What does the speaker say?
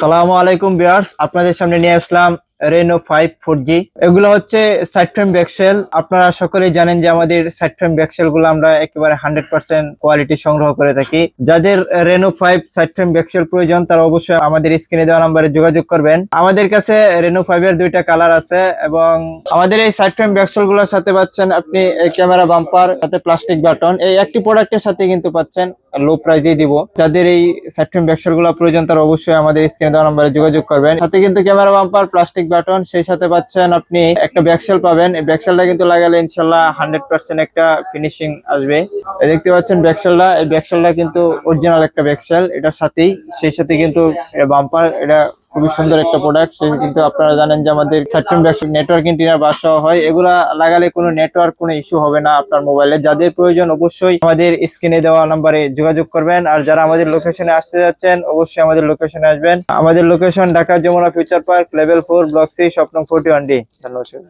সালামু আলাইকুম বিয়ার্স আপনাদের সামনে নিয়ে আসলাম রেনো ফাইভ ফোর জি এগুলো হচ্ছে সাইড ফ্রেম ব্যাকসেল আপনারা সকলেই জানেন যে আমাদের সাইড ফ্রেম ব্যাকসেলগুলো আমরা একেবারে হান্ড্রেড পার্সেন্ট কোয়ালিটি সংগ্রহ করে থাকি। যাদের Reno five side frame back shell প্রয়োজন, তারা অবশ্যই আমাদের স্ক্রিনে দেওয়া নাম্বারে যোগাযোগ করবেন। আমাদের কাছে রেনো ফাইভ এর দুইটা কালার আছে এবং আমাদের এই সাইড ফ্রেম ব্যাকসেলগুলোর সাথে পাচ্ছেন আপনি ক্যামেরা বাম্পার সাথে প্লাস্টিক বাটন এই একটি প্রোডাক্টের সাথে কিন্তু পাচ্ছেন লো প্রাইজেই দিব। যাদের এই সাইট্রিম ব্যাকসেলগুলো প্রয়োজন, তারা অবশ্যই আমাদের স্ক্রিনে দেওয়া নাম্বারে যোগাযোগ করবেন। সাথে কিন্তু ক্যামেরা বাম্পার প্লাস্টিক বাটন সেই সাথে পাচ্ছেন আপনি একটা ব্যাকসেল পাবেন। এই ব্যাকসেলটা কিন্তু লাগালে ইনশাল্লাহ হান্ড্রেড পার্সেন্ট একটা ফিনিশিং আসবে। দেখতে পাচ্ছেন ব্যাকসেলটা এই ব্যাকসেলটা কিন্তু অরিজিনাল একটা ব্যাকসেল এটার সাথেই, সেই সাথে কিন্তু বাম্পার এটা খুবই সুন্দর একটা প্রোডাক্ট সে কিন্তু আপনারা জানেন যে আমাদের ব্যাসিক নেটওয়ার্ক ইন্টিনার বাস হয়। এগুলা লাগালে কোনো নেটওয়ার্ক কোনো ইস্যু হবে না আপনার মোবাইলে যাদের প্রয়োজন অবশ্যই আমাদের স্ক্রিনে দেওয়া নাম্বারে যোগাযোগ করবেন। আর যারা আমাদের লোকেশনে আসতে যাচ্ছেন, অবশ্যই আমাদের লোকেশনে আসবেন। আমাদের location Dhaka Jamuna Future Park level four block C স্বপ্ন ফোর্টি ওয়ান ডি ধন্যবাদ